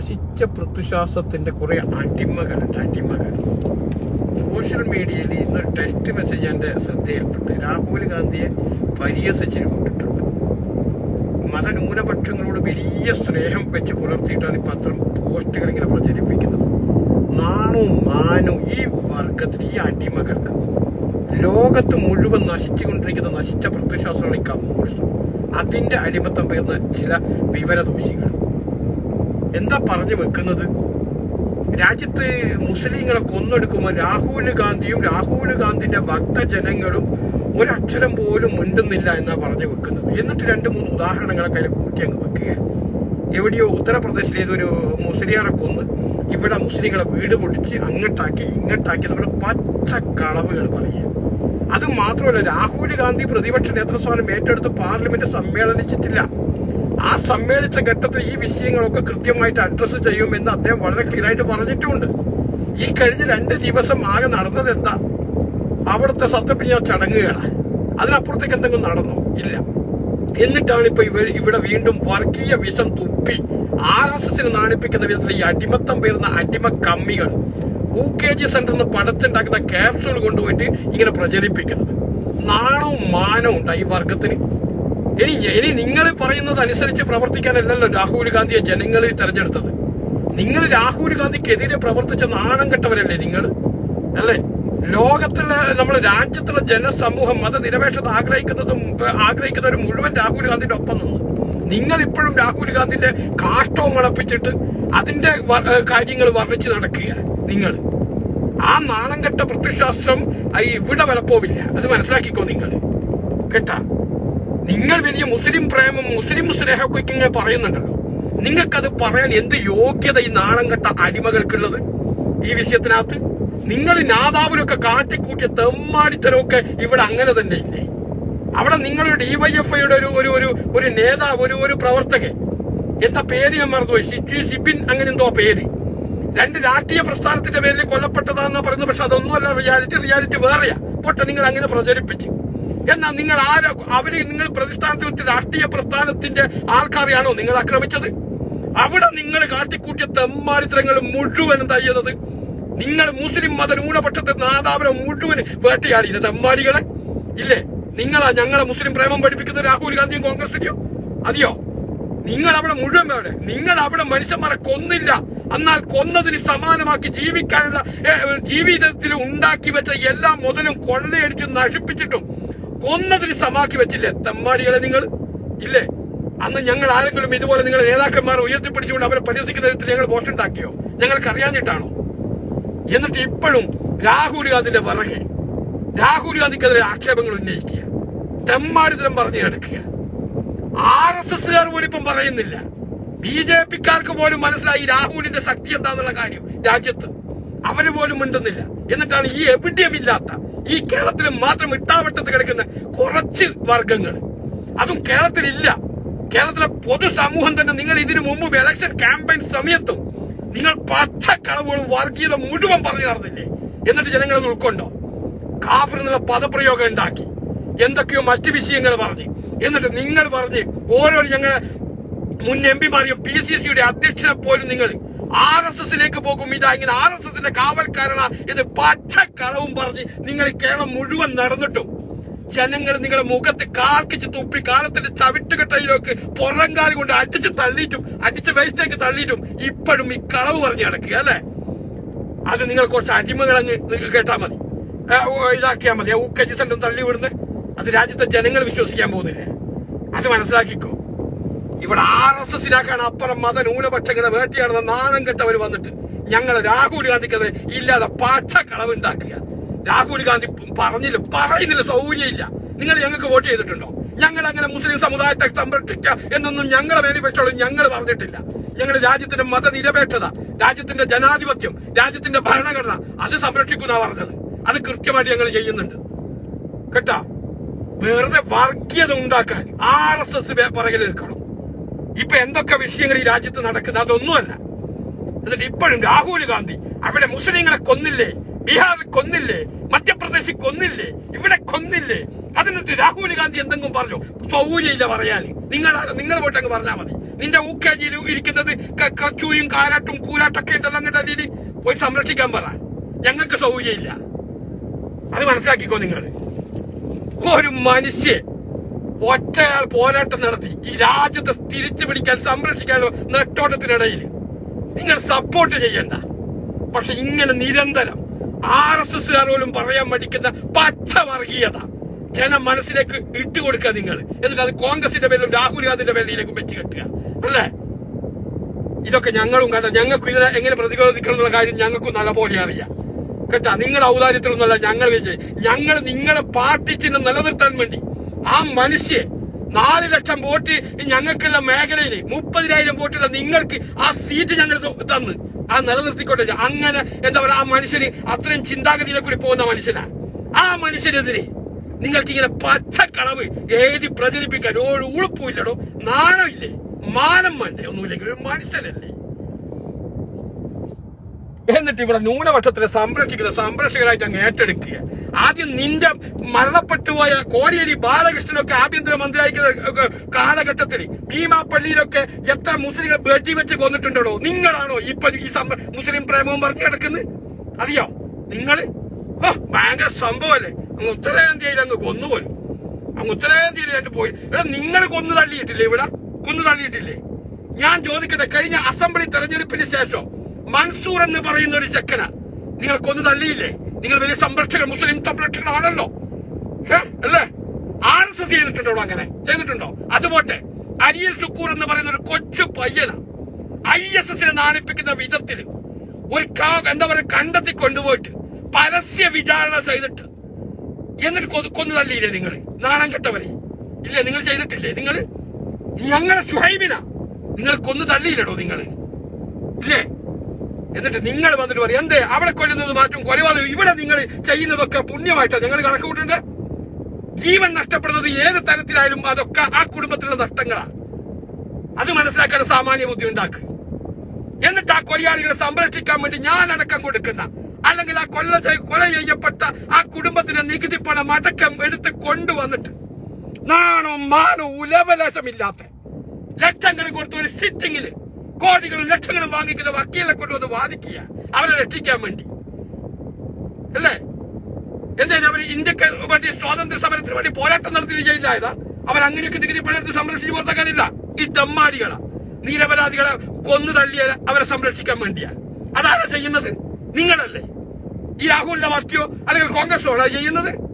നശിച്ച പ്രത്യുശ്വാസത്തിന്റെ കുറെ അടിമകളുണ്ട് അടിമകൾ. സോഷ്യൽ മീഡിയയിൽ ഇന്ന് ടെക്സ്റ്റ് മെസ്സേജ് എന്റെ ശ്രദ്ധയിൽപ്പെട്ട്. രാഹുൽ ഗാന്ധിയെ പരിഹസിച്ചു കൊണ്ടിട്ടുണ്ട് മതന്യൂനപക്ഷങ്ങളോട് വലിയ സ്നേഹം വെച്ച് പുലർത്തിയിട്ടാണ് ഈ പത്രം പോസ്റ്റുകൾ ഇങ്ങനെ പ്രചരിപ്പിക്കുന്നത്. നാണവും മാനവും ഈ വർഗത്തിന് ഈ അടിമകൾക്ക്. ലോകത്ത് മുഴുവൻ നശിച്ചുകൊണ്ടിരിക്കുന്ന നശിച്ച പ്രത്യശ്വാസമാണ് ഈ കമ്മ്യൂണിസം. അതിന്റെ അടിമത്തം പേർന്ന ചില വിവരദോഷികൾ. എന്താ പറഞ്ഞു വെക്കുന്നത്? രാജ്യത്ത് മുസ്ലിങ്ങളെ കൊന്നെടുക്കുമ്പോൾ രാഹുൽ ഗാന്ധിയും രാഹുൽ ഗാന്ധിന്റെ ഭക്തജനങ്ങളും ഒരക്ഷരം പോലും മുണ്ടുന്നില്ല എന്നാ പറഞ്ഞു വെക്കുന്നത്. എന്നിട്ട് രണ്ട് മൂന്ന് ഉദാഹരണങ്ങളൊക്കെ അതിൽ കൂട്ടി അങ്ങ് വെക്കുക എവിടെയോ ഉത്തർപ്രദേശിലെ ഏതൊരു മുസ്ലിയാറെ കൊന്ന് ഇവിടെ മുസ്ലിങ്ങളെ വീട് പൊടിച്ച് അങ്ങോട്ടാക്കി ഇങ്ങോട്ടാക്കി നമ്മുടെ പച്ച കളവുകൾ പറയുക. അത് മാത്രമല്ല രാഹുൽ ഗാന്ധി പ്രതിപക്ഷ നേതൃസ്ഥാനം ഏറ്റെടുത്ത് പാർലമെന്റ് സമ്മേളനിച്ചിട്ടില്ല. ആ സമ്മേളിച്ച ഘട്ടത്തിൽ ഈ വിഷയങ്ങളൊക്കെ കൃത്യമായിട്ട് അഡ്രസ്സ് ചെയ്യുമെന്ന് അദ്ദേഹം വളരെ ക്ലിയർ ആയിട്ട് പറഞ്ഞിട്ടുമുണ്ട് ഈ കഴിഞ്ഞ രണ്ട് ദിവസം ആകെ നടന്നത് എന്താ അവിടുത്തെ സത്യപ്രിയ ചടങ്ങുകളാ. അതിനപ്പുറത്തേക്ക് എന്തെങ്കിലും നടന്നോ? ഇല്ല. എന്നിട്ടാണ് ഇപ്പൊ ഇവർ ഇവിടെ വീണ്ടും വർഗീയ വിഷം തുപ്പി ആർ എസ് എസിന് നാണിപ്പിക്കുന്ന വിധത്തിൽ ഈ അടിമത്തം പേരുന്ന അടിമ കമ്മികൾ യു കെ ജി സെന്ററിൽ നിന്ന് പടച്ചുണ്ടാക്കുന്ന ക്യാപ്സൂൾ കൊണ്ടുപോയിട്ട് ഇങ്ങനെ പ്രചരിപ്പിക്കുന്നത്. നാണവും മാനവും ഉണ്ടായി ഈ വർഗത്തിന്. ഇനി ഇനി നിങ്ങൾ പറയുന്നത് അനുസരിച്ച് പ്രവർത്തിക്കാനല്ലല്ലോ രാഹുൽ ഗാന്ധിയെ ജനങ്ങൾ തെരഞ്ഞെടുത്തത്. നിങ്ങൾ രാഹുൽ ഗാന്ധിക്കെതിരെ പ്രവർത്തിച്ച നാണം കെട്ടവരല്ലേ നിങ്ങൾ? അല്ലേ? ലോകത്തിലെ നമ്മുടെ രാജ്യത്തുള്ള ജനസമൂഹം മതനിരപേക്ഷത ആഗ്രഹിക്കുന്നതും ആഗ്രഹിക്കുന്നവരും മുഴുവൻ രാഹുൽ ഗാന്ധിന്റെ ഒപ്പം നിന്ന്. നിങ്ങൾ ഇപ്പോഴും രാഹുൽ ഗാന്ധിന്റെ കാഷ്ടവും വളപ്പിച്ചിട്ട് അതിന്റെ കാര്യങ്ങൾ വർണിച്ച് നടക്കുക നിങ്ങൾ. ആ നാണം കെട്ട പ്രത്യശാസ്ത്രം ഇവിടെ വിലപ്പോവില്ല അത് മനസ്സിലാക്കിക്കോ നിങ്ങൾ. കേട്ടാ? നിങ്ങൾ വലിയ മുസ്ലിം പ്രേമം മുസ്ലിം സ്നേഹമൊക്കെ ഇങ്ങനെ പറയുന്നുണ്ടല്ലോ. നിങ്ങൾക്കത് പറയാൻ എന്ത് യോഗ്യത ഈ നാണം കെട്ട അടിമകൾക്കുള്ളത്? ഈ വിഷയത്തിനകത്ത് നിങ്ങൾ നാദാവിലൊക്കെ കാട്ടിക്കൂട്ടിയ തെമ്മാടിത്തരമൊക്കെ ഇവിടെ അങ്ങനെ തന്നെ ഇല്ലേ? അവിടെ നിങ്ങളുടെ ഡിവൈഎഫ്ഐയുടെ ഒരു ഒരു ഒരു ഒരു നേതാവ് ഒരു ഒരു പ്രവർത്തകൻ. എന്താ പേര് ഞാൻ മറന്നുപോയി? ഷിജു സിബിൻ അങ്ങനെ എന്തോ പേര്. രണ്ട് രാഷ്ട്രീയ പ്രസ്ഥാനത്തിന്റെ പേരിൽ കൊല്ലപ്പെട്ടതാണെന്ന് പറയുന്നത് പക്ഷെ അതൊന്നുമല്ല റിയാലിറ്റി റിയാലിറ്റി വേറെയാ. പോട്ടെ നിങ്ങൾ അങ്ങനെ പ്രചരിപ്പിച്ചു. എന്നാൽ നിങ്ങൾ ആരോ? അവർ നിങ്ങൾ പ്രതിസ്ഥാനത്ത് വെച്ച് രാഷ്ട്രീയ പ്രസ്ഥാനത്തിന്റെ ആൾക്കാരെയാണോ നിങ്ങൾ ആക്രമിച്ചത്? അവിടെ നിങ്ങൾ കാട്ടിക്കൂട്ടിയ തെമ്മാടിത്തരങ്ങൾ മുഴുവൻ എന്താ ചെയ്യുന്നത് നിങ്ങൾ മുസ്ലിം മത ന്യൂനപക്ഷത്തെ നാദാപുരം മുഴുവൻ വേട്ടയാടിയില്ല തെമ്മാടികളെ? ഇല്ലേ? നിങ്ങളാ ഞങ്ങളെ മുസ്ലിം പ്രേമം പഠിപ്പിക്കുന്നത് രാഹുൽ ഗാന്ധിയും കോൺഗ്രസിന്റെയോ? അതെയോ? നിങ്ങൾ അവിടെ മുഴുവൻ വേണം നിങ്ങൾ അവിടെ മനുഷ്യന്മാരെ കൊന്നില്ല. എന്നാൽ കൊന്നതിന് സമാനമാക്കി ജീവിക്കാനുള്ള ജീവിതത്തിൽ ഉണ്ടാക്കി വെച്ച എല്ലാ മുതലും കൊള്ളയടിച്ച് നശിപ്പിച്ചിട്ടും കൊന്നതിന് സമാക്കി വെച്ചില്ലേ? തെമ്മാടികളെ നിങ്ങൾ? ഇല്ലേ? അന്ന് ഞങ്ങൾ ആരെങ്കിലും ഇതുപോലെ നിങ്ങളുടെ നേതാക്കന്മാർ ഉയർത്തിപ്പിടിച്ചുകൊണ്ട് അവരെ പരിഹസിക്കുന്ന തരത്തിൽ ഞങ്ങൾ പോസ്റ്റ് ഉണ്ടാക്കിയോ? ഞങ്ങൾക്ക് അറിയാഞ്ഞിട്ടാണോ? എന്നിട്ട് ഇപ്പോഴും രാഹുൽ ഗാന്ധിന്റെ പിറകെ രാഹുൽ ഗാന്ധിക്കെതിരെ ആക്ഷേപങ്ങൾ ഉന്നയിക്കുക. തെമ്മാടിത്തരം പറഞ്ഞു കിടക്കുക ആർ എസ് എസ്സുകാർ പോലും ഇപ്പം പറയുന്നില്ല. ബി ജെ പിക്കാർക്ക് പോലും മനസ്സിലായി രാഹുലിന്റെ ശക്തി എന്താന്നുള്ള കാര്യം രാജ്യത്ത്. അവർ പോലും മിണ്ടുന്നില്ല. എന്നിട്ടാണ് ഈ എവിടെയുമില്ലാത്ത ഈ കേരളത്തിൽ മാത്രം ഇട്ടാവട്ടത്ത് കിടക്കുന്ന കുറച്ച് വർഗങ്ങൾ. അതും കേരളത്തിലില്ല. കേരളത്തിലെ പൊതുസമൂഹം തന്നെ നിങ്ങൾ ഇതിനു മുമ്പ് ഇലക്ഷൻ ക്യാമ്പയിൻ സമയത്തും നിങ്ങൾ പച്ച കളവുകൾ വർഗീയത മുഴുവൻ പറഞ്ഞു നടന്നില്ലേ? എന്നിട്ട് ജനങ്ങൾ ഉൾക്കൊണ്ടോ? കാഫർ എന്നുള്ള പദപ്രയോഗം ഉണ്ടാക്കി. എന്തൊക്കെയോ മറ്റു വിഷയങ്ങൾ പറഞ്ഞ്. എന്നിട്ട് നിങ്ങൾ പറഞ്ഞ് ഓരോ ഞങ്ങളെ മുൻ എം പിമാരെയും പി സി സിയുടെ അധ്യക്ഷനെ പോലും നിങ്ങൾ ആർ എസ് എസിലേക്ക് പോകും. ഇതാ ഇങ്ങനെ ആർ എസ് എസിന്റെ കാവൽക്കാരണ. ഇത് പച്ചക്കളവും പറഞ്ഞ് നിങ്ങൾ കേരളം മുഴുവൻ നടന്നിട്ടും. ജനങ്ങൾ നിങ്ങളുടെ മുഖത്ത് കാർക്കിച്ച് തുപ്പി കാലത്തിന്റെ ചവിട്ടുകെട്ടയിലേക്ക് പുറംകാലം കൊണ്ട് അടിച്ച് തള്ളിയിട്ടും അടിച്ച് വേസ്റ്റേക്ക് തള്ളിയിട്ടും ഇപ്പോഴും ഈ കളവ് പറഞ്ഞ് നടക്കുക അല്ലേ? അത് നിങ്ങൾ കുറച്ച് അടിമകളങ്ങ് നിങ്ങൾ കേട്ടാ മതി. ഇതാക്കിയാൽ മതി. ഊക്കജി സെന്റർ തള്ളി വിടുന്നത് അത് രാജ്യത്തെ ജനങ്ങൾ വിശ്വസിക്കാൻ പോകുന്നില്ലേ? അത് മനസ്സിലാക്കിക്കോ. ഇവിടെ ആർ എസ് എസിനാക്കാണ് അപ്പുറം മത ന്യൂനപക്ഷങ്ങളെ വേട്ടയാടുന്ന നാണം കെട്ടവർ വന്നിട്ട് ഞങ്ങൾ രാഹുൽ ഗാന്ധിക്കെതിരെ ഇല്ലാതെ പച്ചക്കളവ് കളവ് ഉണ്ടാക്കുക. രാഹുൽ ഗാന്ധി പറഞ്ഞില്ല പറയുന്നില്ല സൗകര്യമില്ല. നിങ്ങൾ ഞങ്ങൾക്ക് വോട്ട് ചെയ്തിട്ടുണ്ടോ? ഞങ്ങൾ അങ്ങനെ മുസ്ലിം സമുദായത്തെ സംരക്ഷിക്കുക എന്നൊന്നും ഞങ്ങളെ മേനിഫെസ്റ്റോളം ഞങ്ങൾ പറഞ്ഞിട്ടില്ല. ഞങ്ങൾ രാജ്യത്തിന്റെ മതനിരപേക്ഷത രാജ്യത്തിന്റെ ജനാധിപത്യം രാജ്യത്തിന്റെ ഭരണഘടന അത് സംരക്ഷിക്കുന്ന പറഞ്ഞത്. അത് കൃത്യമായിട്ട് ഞങ്ങൾ ചെയ്യുന്നുണ്ട്. കേട്ടാ? വെറുതെ വർഗീയത ഉണ്ടാക്കാൻ ആർ എസ് എസ് പിറകിൽ നിൽക്കണം ഇപ്പൊ എന്തൊക്കെ വിഷയങ്ങൾ ഈ രാജ്യത്ത് നടക്കുന്നത്? അതൊന്നുമല്ല എന്നിട്ട് ഇപ്പോഴും രാഹുൽ ഗാന്ധി അവിടെ മുസ്ലിങ്ങളെ കൊന്നില്ലേ? ബീഹാറിൽ കൊന്നില്ലേ? മധ്യപ്രദേശിൽ കൊന്നില്ലേ? ഇവിടെ കൊന്നില്ലേ? അതിനിട്ട് രാഹുൽ ഗാന്ധി എന്തെങ്കിലും പറഞ്ഞു? സൗകര്യമില്ല പറയാൻ. നിങ്ങൾ നിങ്ങൾ പോയിട്ട് അങ്ങ് പറഞ്ഞാൽ മതി. നിന്റെ ഊക്കേജിയിൽ ഇരിക്കുന്നത് കച്ചൂരിയും കാരാട്ടും കൂരാട്ടൊക്കെ ഉണ്ടല്ലോ അങ്ങോട്ട് അതിൽ പോയി സംരക്ഷിക്കാൻ പറ. ഞങ്ങൾക്ക് സൗകര്യമില്ല. അത് മനസ്സിലാക്കിക്കോ നിങ്ങൾ ഒരു മനുഷ്യൻ ഒറ്റയാൾ പോരാട്ടം നടത്തി ഈ രാജ്യത്തെ തിരിച്ചു പിടിക്കാൻ സംരക്ഷിക്കാനുള്ള നെട്ടോട്ടത്തിനിടയിൽ നിങ്ങൾ സപ്പോർട്ട് ചെയ്യണ്ട. പക്ഷെ ഇങ്ങനെ നിരന്തരം ആർ എസ് എസ്സുകാർ പോലും പറയാൻ മടിക്കുന്ന പച്ചവർഗീയത ജന മനസ്സിലേക്ക് ഇട്ടുകൊടുക്കുക നിങ്ങൾ. എന്നിട്ട് അത് കോൺഗ്രസിന്റെ പേരിലും രാഹുൽ ഗാന്ധിന്റെ പേരിലേക്കും വെച്ച് കെട്ടുക. അല്ലേ? ഇതൊക്കെ ഞങ്ങളും കണ്ട ഞങ്ങൾക്ക് ഇതിനെ എങ്ങനെ പ്രതിരോധിക്കണം എന്നുള്ള കാര്യം ഞങ്ങൾക്കും നല്ലപോലെ അറിയാം. കേട്ടാ നിങ്ങളുടെ ഔദാര്യത്തിലൊന്നുമല്ല ഞങ്ങൾ വിജയ്. ഞങ്ങൾ നിങ്ങളെ പാർട്ടി ചിഹ്നം നിലനിർത്താൻ വേണ്ടി ആ മനുഷ്യൻ നാല് ലക്ഷം വോട്ട് ഞങ്ങൾക്കുള്ള മേഖലയിൽ മുപ്പതിനായിരം വോട്ടുള്ള നിങ്ങൾക്ക് ആ സീറ്റ് ഞങ്ങൾ തന്ന്. ആ നിലനിർത്തിക്കോട്ടെ. അങ്ങനെ എന്താ പറയാ ആ മനുഷ്യന് അത്രയും ചിന്താഗതിയിലെ കൂടി പോകുന്ന മനുഷ്യനാ. ആ മനുഷ്യനെതിരെ നിങ്ങൾക്ക് ഇങ്ങനെ പച്ചക്കളവ് എഴുതി പ്രചരിപ്പിക്കാൻ ഒരു ഉളുപ്പില്ലടോ നാണമില്ലേ? മാനം വേണ്ടേ? ഒന്നുമില്ലെങ്കിൽ ഒരു മനുഷ്യനല്ലേ? എന്നിട്ട് ഇവിടെ ന്യൂനപക്ഷത്തിനെ സംരക്ഷിക്കുന്ന സംരക്ഷകരായിട്ട് അങ്ങ് ഏറ്റെടുക്കുക ആദ്യം നിന്റെ മരണപ്പെട്ടു പോയ കോടിയേരി ബാലകൃഷ്ണനൊക്കെ ആഭ്യന്തരമന്ത്രിയായിരിക്കുന്ന കാലഘട്ടത്തിൽ ഭീമാപ്പള്ളിയിലൊക്കെ എത്ര മുസ്ലിങ്ങൾ വെടിവെച്ച് കൊന്നിട്ടുണ്ടോ നിങ്ങളാണോ ഇപ്പൊ ഈ മുസ്ലിം പ്രേമവും പറഞ്ഞു കിടക്കുന്നത് അറിയോ? നിങ്ങൾ? ഓ ഭയങ്കര സംഭവമല്ലേ അങ്ങ് ഉത്തരേന്ത്യയിൽ അങ്ങ് കൊന്നുപോലും. അങ്ങ് ഉത്തരേന്ത്യയിൽ രണ്ട് പോയി. ഇവിടെ നിങ്ങൾ കൊന്നു തള്ളിയിട്ടില്ലേ ഇവിടെ? കൊന്നു തള്ളിയിട്ടില്ലേ? ഞാൻ ചോദിക്കട്ടെ കഴിഞ്ഞ അസംബ്ലി തെരഞ്ഞെടുപ്പിന് ശേഷം മൻസൂർ എന്ന് പറയുന്ന ഒരു ചെക്കന. നിങ്ങൾ കൊന്നു തള്ളിയില്ലേ? നിങ്ങൾ വലിയ സംരക്ഷകർ മുസ്ലിം സംരക്ഷകനാണല്ലോ? അല്ലേ? ആർ എസ് എസ് ചെയ്തിട്ടുണ്ടോ അങ്ങനെ? ചെയ്തിട്ടുണ്ടോ? അതുപോട്ടെ അരിയൽ സുക്കൂർ എന്ന് പറയുന്ന ഒരു കൊച്ചു പയ്യന. ഐ എസ് എസിനെ നാണിപ്പിക്കുന്ന വിധത്തിൽ ഒരു എന്താ പറയുക കണ്ടെത്തി കൊണ്ടുപോയിട്ട് പരസ്യ വിചാരണ ചെയ്തിട്ട് എന്നിട്ട് കൊന്നു നിങ്ങൾ നാണം കെട്ടവരെ. ഇല്ലേ നിങ്ങൾ ചെയ്തിട്ടില്ലേ? നിങ്ങൾ ഞങ്ങളെ സ്വൈബിന നിങ്ങൾ കൊന്നു തള്ളിയില്ലടോ നിങ്ങൾ ഇല്ലേ? എന്നിട്ട് നിങ്ങൾ വന്നിട്ട് പറയും എന്തേ അവിടെ കൊല്ലുന്നത് മാറ്റും കൊലപാതകം. ഇവിടെ നിങ്ങൾ ചെയ്യുന്നതൊക്കെ പുണ്യമായിട്ടാണ് നിങ്ങൾ കണക്ക് കൂട്ടേണ്ടത് ജീവൻ നഷ്ടപ്പെടുന്നത് ഏത് തരത്തിലായാലും അതൊക്കെ ആ കുടുംബത്തിലുള്ള നഷ്ടങ്ങളാണ് അത് മനസ്സിലാക്കാൻ സാമാന്യ ബുദ്ധി ഉണ്ടാക്കുക എന്നിട്ട് ആ കൊലയാളികളെ സംരക്ഷിക്കാൻ വേണ്ടി ഞാൻ അടക്കം കൊടുക്കുന്ന അല്ലെങ്കിൽ ആ കൊല്ല കൊല ചെയ്യപ്പെട്ട ആ കുടുംബത്തിന്റെ നികുതി പണം അടക്കം എടുത്ത് കൊണ്ടുവന്നിട്ട് നാണോ മാനോ ഉലവലേശമില്ലാത്ത ലക്ഷങ്ങൾ കൊടുത്ത ഒരു സിറ്റിങ്ങിൽ കോടികളും ലക്ഷങ്ങളും വാങ്ങിക്കുന്ന വക്കീലിനെ കൊണ്ടുവന്ന് വാദിക്കുക. അവരെ രക്ഷിക്കാൻ വേണ്ടി. അല്ലേ? എന്തിനാ അവർ ഇന്ത്യയ്ക്ക് വേണ്ടി സ്വാതന്ത്ര്യ സമരത്തിന് വേണ്ടി പോരാട്ടം നടത്തി വിജയില്ലായതാ? അവർ അങ്ങനെയൊക്കെ നികുതി പണമെടുത്ത് സംരക്ഷിച്ച് പുറത്താക്കാനില്ല. ഈ തെമ്മാടികളാ നിരപരാധികളെ കൊന്നു തള്ളിയ അവരെ സംരക്ഷിക്കാൻ വേണ്ടിയാ. അതാണ് ചെയ്യുന്നത്? നിങ്ങളല്ലേ. ഈ രാഹുലിന്റെ പാർട്ടിയോ അല്ലെങ്കിൽ കോൺഗ്രസോ ചെയ്യുന്നത്?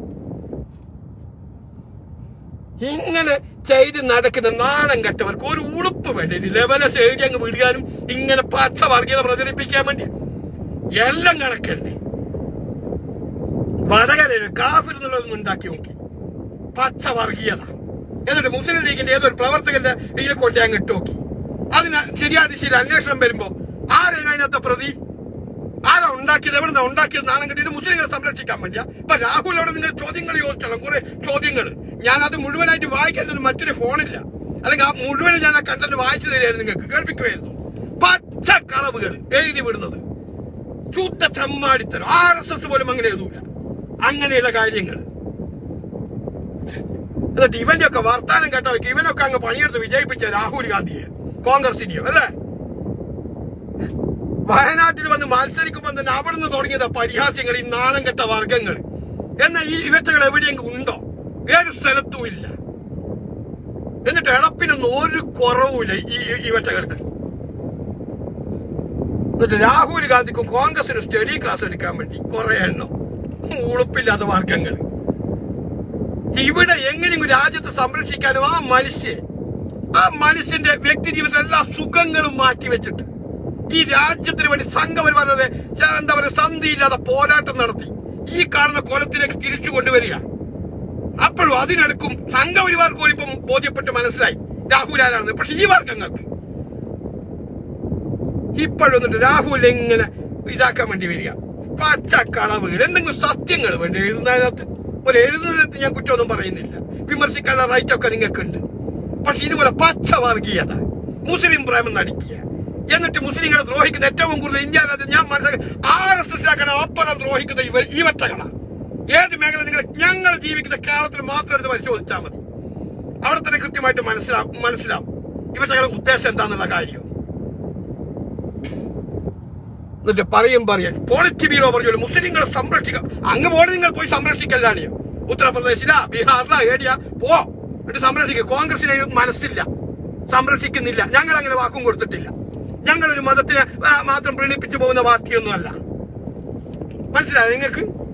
ഇങ്ങനെ ചെയ്ത് നടക്കുന്ന നാണം കെട്ടവർക്ക് ഒരു ഉളുപ്പ് വേണ്ട. ലെവലെ സേരി അങ്ങ് വിടുകാനും ഇങ്ങനെ പച്ച വർഗീയത പ്രചരിപ്പിക്കാൻ വേണ്ടി. എല്ലാം കണക്കല്ലേ വടകരയിൽ കാഫിൽ എന്നുള്ളതൊന്നും ഉണ്ടാക്കി നോക്കി. പച്ച വർഗീയത. എന്നിട്ട് മുസ്ലിം ലീഗിന്റെ ഏതൊരു പ്രവർത്തകന്റെ ഇതിൽ കൊണ്ട് അങ്ങ് ഇട്ട് നോക്കി. അതിന് ശരിയായ ദിശയിൽ അന്വേഷണം വരുമ്പോ ആരാണ് അതിനകത്തെ പ്രതി? ആരാ ഉണ്ടാക്കിയത്? എവിടെ ഉണ്ടാക്കിയത്? നാണം കിട്ടിയിട്ട് മുസ്ലിങ്ങളെ സംരക്ഷിക്കാൻ വേണ്ടിയാ. ഇപ്പൊ രാഹുലോട് നിങ്ങൾ ചോദ്യങ്ങൾ ചോദിച്ചോളാം. കുറെ ചോദ്യങ്ങൾ ഞാൻ അത് മുഴുവനായിട്ട് വായിക്കാൻ മറ്റൊരു ഫോണില്ല. അല്ലെങ്കിൽ ആ മുഴുവൻ ഞാൻ ആ കണ്ടന്റ് വായിച്ചു തരുമായിരുന്നു നിങ്ങൾക്ക് കേൾപ്പിക്കുമായിരുന്നു പച്ച കളവുകൾ എഴുതി വിടുന്നത്. ശുദ്ധ ചമ്മാടിത്തരം. ആർ എസ് എസ് പോലും അങ്ങനെ എഴുതൂല അങ്ങനെയുള്ള കാര്യങ്ങൾ. എന്നിട്ട് ഇവന്റെ ഒക്കെ വർത്താനം കേട്ട വെക്ക് ഇവനൊക്കെ അങ്ങ് പണിയെടുത്ത് വിജയിപ്പിച്ച രാഹുൽ ഗാന്ധിയെ. കോൺഗ്രസിനെയോ അല്ലേ? വയനാട്ടിൽ വന്ന് മത്സരിക്കുമ്പോൾ തന്നെ അവിടുന്ന് തുടങ്ങിയത് പരിഹാസ്യങ്ങൾ ഈ നാണം കെട്ട വർഗങ്ങൾ എന്നാൽ ഈ ഇവറ്റകൾ എവിടെയെങ്കിലും ഉണ്ടോ? ഏത് സ്ഥലത്തും ഇല്ല. എന്നിട്ട് എളപ്പിനൊന്നും ഒരു കുറവുമില്ല ഈ ഈ ഇവറ്റകൾക്ക് എന്നിട്ട് രാഹുൽ ഗാന്ധിക്കും കോൺഗ്രസിനും സ്റ്റഡി ക്ലാസ് എടുക്കാൻ വേണ്ടി കുറെ എണ്ണം. ഉളുപ്പില്ലാത്ത വർഗങ്ങൾ ഇവിടെ എങ്ങനെയും രാജ്യത്തെ സംരക്ഷിക്കാനും ആ മനുഷ്യൻ ആ മനുഷ്യന്റെ വ്യക്തി ജീവിതത്തിലെ എല്ലാ സുഖങ്ങളും മാറ്റി വെച്ചിട്ട് ഈ രാജ്യത്തിന് വേണ്ടി സംഘം ച- എന്താ പറയുക സന്ധിയില്ലാതെ പോരാട്ടം നടത്തി ഈ കാണുന്ന കൊലത്തിലേക്ക് തിരിച്ചു കൊണ്ടുവരിക. അപ്പോഴും അതിനടുക്കും സംഘപരിവാർക്ക് പോലും ഇപ്പം ബോധ്യപ്പെട്ട് മനസ്സിലായി. രാഹുൽ ആരാണെന്ന്. പക്ഷെ ഈ വർഗങ്ങൾക്ക് ഇപ്പോഴും എന്നിട്ട് രാഹുൽ എങ്ങനെ ഇതാക്കാൻ വേണ്ടി വരിക. പച്ചക്കളവ് എന്തെങ്കിലും സത്യങ്ങൾ വേണ്ടി എഴുതുന്നതിനകത്ത്? ഒരു എഴുതുന്നതിനകത്ത് ഞാൻ കുറ്റമൊന്നും പറയുന്നില്ല. വിമർശിക്കാനുള്ള റൈറ്റ് ഒക്കെ നിങ്ങൾക്കുണ്ട്. പക്ഷെ ഇതുപോലെ പച്ച വർഗീയത മുസ്ലിം പ്രേമം നടിക്കുക എന്നിട്ട് മുസ്ലിങ്ങളെ ദ്രോഹിക്കുന്ന ഏറ്റവും കൂടുതൽ ഇന്ത്യ ഞാൻ മനസ്സിലാക്കി ആർ എസ് അപ്പുറം ദ്രോഹിക്കുന്ന ഇവർ ഈ വറ്റകളാണ് ഏത് മേഖല നിങ്ങൾ ഞങ്ങൾ ജീവിക്കുന്ന കേരളത്തിൽ മാത്രം എടുത്ത് പരിശോധിച്ചാൽ മതി. അവിടെ തന്നെ കൃത്യമായിട്ട് മനസ്സിലാവും മനസ്സിലാവും. ഇവരുടെ ഉദ്ദേശം എന്താണെന്നുള്ള കാര്യം. എന്നിട്ട് പറയും പറയും. പോളിറ്റ് ബ്യൂറോ പറഞ്ഞു മുസ്ലിങ്ങളെ സംരക്ഷിക്കുക അങ്ങ് പോലും നിങ്ങൾ പോയി സംരക്ഷിക്കല്ലാണ് ഉത്തർപ്രദേശിലാ ബീഹാറിലാ ഏരിയ. പോ. എന്നിട്ട് സംരക്ഷിക്കുക കോൺഗ്രസിന് മനസ്സില്ല. സംരക്ഷിക്കുന്നില്ല. ഞങ്ങൾ അങ്ങനെ വാക്കും കൊടുത്തിട്ടില്ല. ഞങ്ങളൊരു മതത്തിനെ മാത്രം പ്രീണിപ്പിച്ചു പോകുന്ന പാർട്ടിയൊന്നുമല്ല. മനസ്സിലായോ നിങ്ങൾക്ക്?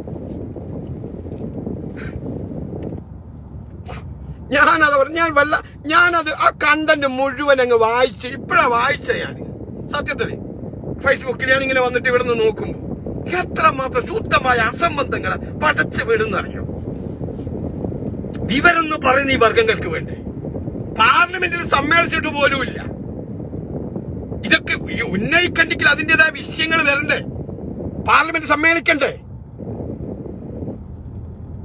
ഞാനത് പറഞ്ഞു ഞാൻ വല്ല ഞാനത് ആ കണ്ടന്റ് മുഴുവൻ അങ്ങ് വായിച്ച് ഇപ്പഴാ വായിച്ച ഞാൻ. സത്യത്തിൽ. ഫേസ്ബുക്കിൽ ഞാൻ ഇങ്ങനെ വന്നിട്ട് ഇവിടെ നിന്ന് നോക്കുമ്പോ എത്ര മാത്രം ശുദ്ധമായ അസംബന്ധങ്ങളെ പടച്ചു വിടുന്നറിയോ? വിവരെന്ന് പറയുന്ന ഈ വർഗങ്ങൾക്ക് വേണ്ടി? പാർലമെന്റിൽ സമ്മേളിച്ചിട്ട് പോലുമില്ല ഇതൊക്കെ ഉന്നയിക്കണ്ടെങ്കിൽ അതിന്റേതായ വിഷയങ്ങൾ വരണ്ടേ? പാർലമെന്റ് സമ്മേളിക്കണ്ടേ?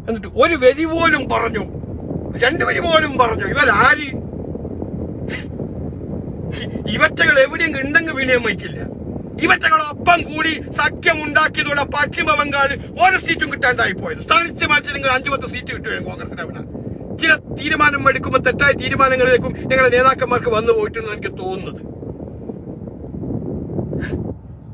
എന്നിട്ട് ഒരു വരി പോലും പറഞ്ഞു രണ്ടു വരി പോലും പറഞ്ഞു. ഇവരാര്? ഇവറ്റകൾ എവിടെയും ഉണ്ടെങ്കിൽ വിനയം വയ്ക്കില്ല ഇവറ്റകളൊപ്പം കൂടി സഖ്യം ഉണ്ടാക്കിയതോടെ പശ്ചിമ ബംഗാൾ ഓരോ സീറ്റും കിട്ടാണ്ടായി പോയത്. സ്ഥാനിച്ച മത്സരങ്ങൾ അഞ്ചു പത്ത് സീറ്റ് കിട്ടുകയും കോൺഗ്രസിന് അവിടെ. ചില തീരുമാനം എടുക്കുമ്പോൾ തെറ്റായ തീരുമാനങ്ങളിലേക്കും ഞങ്ങളുടെ നേതാക്കന്മാർക്ക് വന്നു പോയിട്ടുണ്ടെന്ന് എനിക്ക് തോന്നുന്നത്.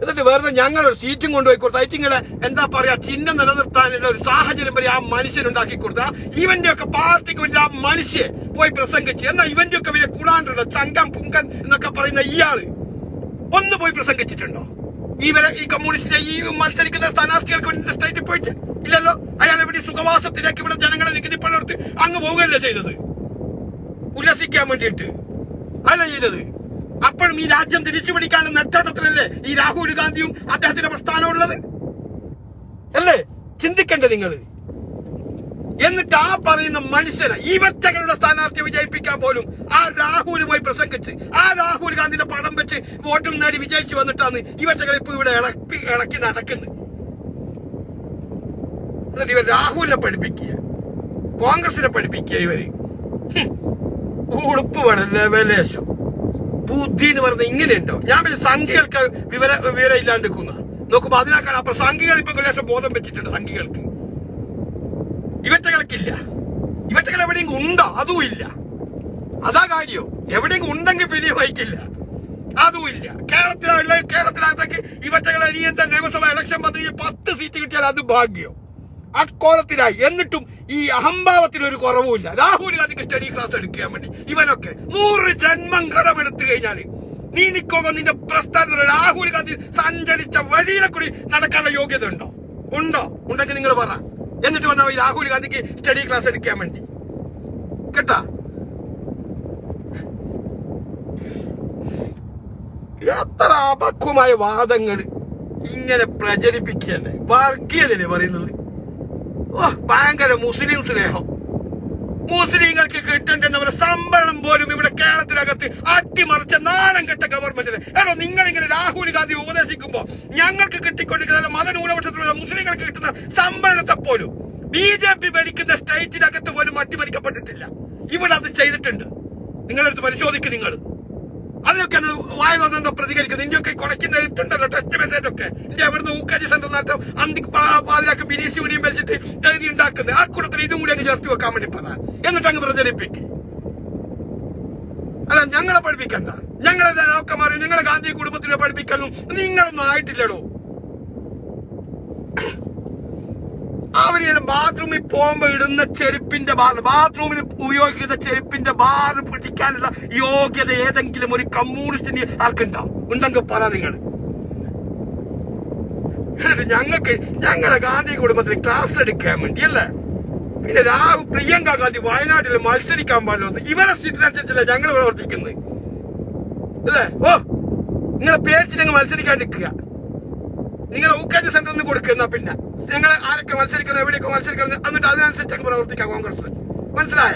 എന്നിട്ട് വേറെ ഞങ്ങൾ ഒരു സീറ്റും കൊണ്ടുപോയി കൊടുത്ത. ഐറ്റിങ്ങളെ എന്താ പറയാ ചിഹ്നം നിലനിർത്താനുള്ള ഒരു സാഹചര്യം വരെ ആ മനുഷ്യൻ ഉണ്ടാക്കി കൊടുത്ത. ഇവന്റെ ഒക്കെ പാർട്ടിക്ക് വേണ്ടി ആ മനുഷ്യ പോയി പ്രസംഗിച്ച്. എന്നാൽ ഇവന്റെ ഒക്കെ വലിയ കുളാണ്ടുള്ള ചങ്കം പുങ്കൻ എന്നൊക്കെ പറയുന്ന ഇയാൾ ഒന്ന് പോയി പ്രസംഗിച്ചിട്ടുണ്ടോ? ഇവരെ ഈ കമ്മ്യൂണിസ്റ്റിന്റെ ഈ മത്സരിക്കുന്ന സ്ഥാനാർത്ഥികൾക്ക് വേണ്ടി സ്റ്റേറ്റിൽ പോയിട്ട് ഇല്ലല്ലോ? അയാൾ ഇവിടെ സുഖവാസത്തിലേക്ക് ഇവിടെ ജനങ്ങളെ നികുതി പണർത്തി അങ്ങ് പോവുകയല്ലേ ചെയ്തത്? ഉല്ലസിക്കാൻ വേണ്ടിയിട്ട്. അല്ല ചെയ്തത്. അപ്പോഴും ഈ രാജ്യം തിരിച്ചു പിടിക്കാനുള്ള നെട്ടോട്ടത്തിലല്ലേ ഈ രാഹുൽ ഗാന്ധിയും അദ്ദേഹത്തിന്റെ പ്രസ്ഥാനം ഉള്ളത് അല്ലേ? ചിന്തിക്കണ്ടേ നിങ്ങൾ എന്നിട്ട് ആ പറയുന്ന മനുഷ്യനെ ഈ വ്യക്തികളുടെ സ്ഥാനാർത്ഥിയെ വിജയിപ്പിക്കാൻ പോലും ആ രാഹുലുമായി പ്രസംഗിച്ച് ആ രാഹുൽ ഗാന്ധിയുടെ പടം വെച്ച് വോട്ടും നേടി വിജയിച്ചു വന്നിട്ടാണ് ഈ വ്യക്തികൾ ഇപ്പൊ ഇവിടെ ഇളക്കി ഇളക്കി നടക്കുന്നത്. എന്നിട്ട് ഇവർ രാഹുലിനെ പഠിപ്പിക്കുക. കോൺഗ്രസിനെ പഠിപ്പിക്കുക ഇവർ. ഉളുപ്പ് വേണം ലെവലേശം ബുദ്ധി എന്ന് പറയുന്നത് ഇങ്ങനെയുണ്ടോ? ഞാൻ പിന്നെ സംഖ്യകൾക്ക് വിവര വിവരം ഇല്ലാണ്ട് നിൽക്കുന്ന നോക്കുമ്പോ അതിനാക്കാൻ അപ്പൊ സംഖ്യകൾ ഇപ്പൊ ലേശം ബോധം വെച്ചിട്ടുണ്ട് സംഖ്യകൾക്ക്. ഇവറ്റകൾക്കില്ല. ഇവറ്റകൾ എവിടെയെങ്കിലും ഉണ്ടോ? അതും ഇല്ല. അതാ കാര്യോ. എവിടെയെങ്കിലും ഉണ്ടെങ്കിൽ പിന്നെ വഹിക്കില്ല അതും ഇല്ല. കേരളത്തിലുള്ള കേരളത്തിനകത്തേക്ക് ഇവറ്റകളെ ഇനി എന്താ നിയമസഭ ഇലക്ഷൻ വന്നു കഴിഞ്ഞാൽ പത്ത് സീറ്റ് കിട്ടിയാൽ അത് ഭാഗ്യം. അക്കോലത്തിലായി എന്നിട്ടും ഈ അഹംഭാവത്തിൽ ഒരു കുറവുമില്ല. രാഹുൽ ഗാന്ധിക്ക് സ്റ്റഡി ക്ലാസ് എടുക്കാൻ വേണ്ടി ഇവനൊക്കെ നൂറ് ജന്മം കടമെടുത്തു കഴിഞ്ഞാൽ നീ നിക്കോക നിന്റെ പ്രസ്ഥാനത്തിൽ രാഹുൽ ഗാന്ധി സഞ്ചരിച്ച വഴിയിലെ കൂടി നടക്കാനുള്ള യോഗ്യത ഉണ്ടോ? ഉണ്ടോ? ഉണ്ടെങ്കിൽ നിങ്ങൾ പറ. എന്നിട്ട് വന്നാൽ രാഹുൽ ഗാന്ധിക്ക് സ്റ്റഡി ക്ലാസ് എടുക്കാൻ വേണ്ടി. കേട്ടാ? എത്ര അപക്വമായ വാദങ്ങൾ ഇങ്ങനെ പ്രചരിപ്പിക്കുകയല്ലേ? വർഗീയതല്ലേ പറയുന്നത്? ഭയങ്കര മുസ്ലിം സ്നേഹം. മുസ്ലിങ്ങൾക്ക് കിട്ടേണ്ടെന്നവരെ സംവരണം പോലും ഇവിടെ കേരളത്തിനകത്ത് അട്ടിമറിച്ച നാണം കെട്ട ഗവൺമെന്റിന് എടോ നിങ്ങൾ ഇങ്ങനെ രാഹുൽ ഗാന്ധി ഉപദേശിക്കുമ്പോ ഞങ്ങൾക്ക് കിട്ടിക്കൊണ്ടിരിക്കുന്ന മതന്യൂനപക്ഷത്തിലുള്ള മുസ്ലിങ്ങൾക്ക് കിട്ടുന്ന സംവരണത്തെ പോലും ബി ജെ പി ഭരിക്കുന്ന സ്റ്റേറ്റിനകത്ത് പോലും അട്ടിമറിക്കപ്പെട്ടിട്ടില്ല. ഇവിടെ അത് ചെയ്തിട്ടുണ്ട്. നിങ്ങളെടുത്ത് പരിശോധിക്കും നിങ്ങൾ. അതിനൊക്കെ വായ വന്നെന്തോ പ്രതികരിക്കുന്നത് ഇന്ത്യയൊക്കെ കുളയ്ക്കുന്ന ഇട്ടുണ്ടല്ലോ ടെസ്റ്റ് മെസ്സേജ് ഒക്കെ. ഇന്ത്യ അവിടുന്ന് ഊക്കാജി സെന്റർ നടത്തും. അന്തി പാതിരാക്ക് ബിനീസി വിടിയും വെച്ചിട്ട് എഴുതി ഉണ്ടാക്കുന്നത്. ആ കൂട്ടത്തിൽ ഇതും കൂടി അങ്ങ് ചേർത്ത് വെക്കാൻ വേണ്ടി പറ എന്നിട്ട് അങ്ങ് പ്രചരിപ്പിക്കും അല്ല ഞങ്ങളെ പഠിപ്പിക്കണ്ട. ഞങ്ങളെ നേതാക്കന്മാരും ഞങ്ങളെ ഗാന്ധി കുടുംബത്തിനെ പഠിപ്പിക്കാനും നിങ്ങളൊന്നും ആയിട്ടില്ലടോ. അവർ ബാത്റൂമിൽ പോകുമ്പോ ഇടുന്ന ചെരുപ്പിന്റെ ബാത്റൂമിൽ ഉപയോഗിക്കുന്ന ചെരുപ്പിന്റെ ബാർ പിടിക്കാനുള്ള യോഗ്യത ഏതെങ്കിലും ഒരു കമ്മ്യൂണിസ്റ്റിന് ആർക്കുണ്ടാവും ഉണ്ടെങ്കിൽ പറ നിങ്ങൾ. ഞങ്ങൾക്ക് ഞങ്ങളെ ഗാന്ധി കുടുംബത്തിന് ക്ലാസ് എടുക്കാൻ വേണ്ടി അല്ലേ? പിന്നെ രാഹു പ്രിയങ്ക ഗാന്ധി വയനാട്ടിൽ മത്സരിക്കാൻ പാടില്ല ഇവരെ സ്ഥിതിനനുസരിച്ചല്ല ഞങ്ങൾ പ്രവർത്തിക്കുന്നത്? അല്ലേ? ഓ നിങ്ങളെ പേടിച്ച് ഞങ്ങൾ മത്സരിക്കാണ്ടിരിക്കുക. നിങ്ങൾ സെന്ററിൽ സെന്ററിന് കൊടുക്കുന്ന പിന്നെ. ഞങ്ങൾ ആരൊക്കെ മത്സരിക്കണം എവിടെയൊക്കെ മത്സരിക്കണം എന്നിട്ട് അതിനനുസരിച്ച് അങ്ങ് പ്രവർത്തിക്കാം കോൺഗ്രസ്. മനസ്സിലായ?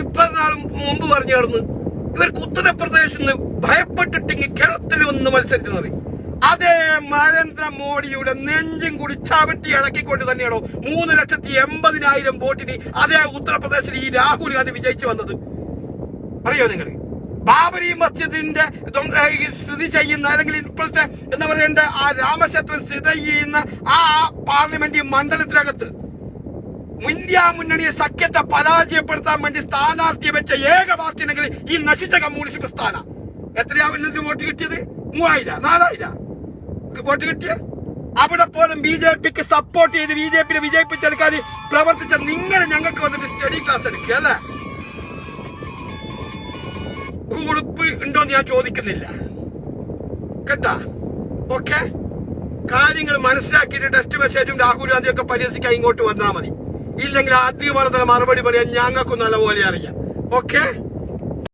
ഇപ്പൊ നാളും മുമ്പ് പറഞ്ഞു നടന്ന് ഇവർക്ക് ഉത്തർപ്രദേശിൽ നിന്ന് ഭയപ്പെട്ടിട്ടെങ്കിൽ കേരളത്തിൽ ഒന്ന് മത്സരിക്കുന്നത്. അതേ നരേന്ദ്രമോദിയുടെ നെഞ്ചും കൂടി ചവിട്ടി ഇളക്കിക്കൊണ്ട് തന്നെയാണോ മൂന്ന് ലക്ഷത്തി എൺപതിനായിരം വോട്ടിന് അതേ ഉത്തർപ്രദേശിൽ ഈ രാഹുൽ ഗാന്ധി വിജയിച്ചു വന്നത്? അറിയോ നിങ്ങൾ ബാബരി മസ്ജിദിന്റെ സ്ഥിതി ചെയ്യുന്ന അല്ലെങ്കിൽ ഇപ്പോഴത്തെ എന്ന് പറയേണ്ട ആ രാമക്ഷേത്രം സ്ഥിതി ചെയ്യുന്ന ആ പാർലമെന്റ് മണ്ഡലത്തിനകത്ത് ഇന്ത്യ മുന്നണിയെ സഖ്യത്തെ പരാജയപ്പെടുത്താൻ വേണ്ടി സ്ഥാനാർത്ഥിയെ വെച്ച ഏക പാർട്ടി ഉണ്ടെങ്കിൽ ഈ നശിച്ച കമ്മ്യൂണിസ്റ്റ് പ്രസ്ഥാന എത്രയാ വോട്ട് കിട്ടിയത്? മൂവായിരം നാലായിരം. വോട്ട് കിട്ടിയ? അവിടെ പോലും ബി ജെ പിക്ക് സപ്പോർട്ട് ചെയ്ത് ബി ജെ പിയെ വിജയിപ്പിച്ചെടുക്കാൻ പ്രവർത്തിച്ച നിങ്ങൾ ഞങ്ങൾക്ക് വന്നിട്ട് സ്റ്റഡി ക്ലാസ് എടുക്കുക അല്ലേ? ഉടുപ്പ് ഉണ്ടോന്ന് ഞാൻ ചോദിക്കുന്നില്ല. കേട്ടാ? ഓക്കെ? കാര്യങ്ങൾ മനസ്സിലാക്കിയിട്ട് ടെസ്റ്റ് മെസ്സേജും രാഹുൽ ഗാന്ധി ഒക്കെ പരിഹസിക്കാൻ ഇങ്ങോട്ട് വന്നാൽ മതി. ഇല്ലെങ്കിൽ ആദ്യ പറഞ്ഞ മറുപടി പറയാൻ ഞങ്ങൾക്കും നല്ലപോലെ അറിയാം. ഓക്കെ?